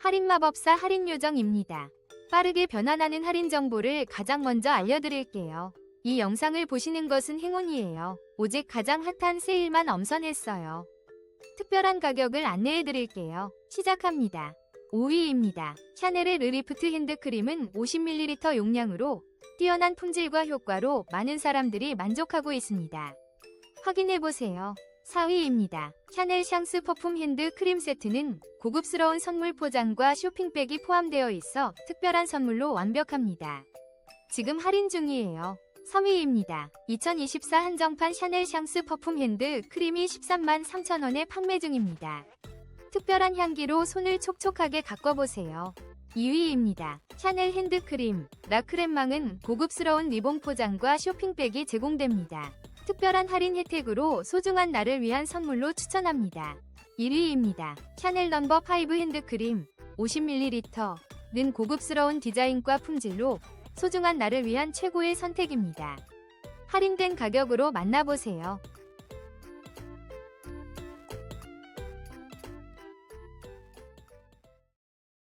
할인 마법사 할인 요정입니다. 빠르게 변환하는 할인 정보를 가장 먼저 알려드릴게요. 이 영상을 보시는 것은 행운이에요. 오직 가장 핫한 세일만 엄선했어요. 특별한 가격을 안내해드릴게요. 시작합니다. 5위입니다. 샤넬의 르리프트 핸드크림은 50ml 용량으로 뛰어난 품질과 효과로 많은 사람들이 만족하고 있습니다. 확인해보세요. 4위입니다. 샤넬 샹스 퍼퓸 핸드 크림 세트는 고급스러운 선물 포장과 쇼핑백이 포함되어 있어 특별한 선물로 완벽합니다. 지금 할인 중이에요. 3위입니다. 2024 한정판 샤넬 샹스 퍼퓸 핸드 크림이 13만 3천원에 판매 중입니다. 특별한 향기로 손을 촉촉하게 가꿔보세요. 2위입니다. 샤넬 핸드크림 라크렘망은 고급스러운 리본 포장과 쇼핑백이 제공됩니다. 특별한 할인 혜택으로 소중한 나를 위한 선물로 추천합니다. 1위입니다. 샤넬 넘버 5 핸드크림 50ml는 고급스러운 디자인과 품질로 소중한 나를 위한 최고의 선택입니다. 할인된 가격으로 만나보세요.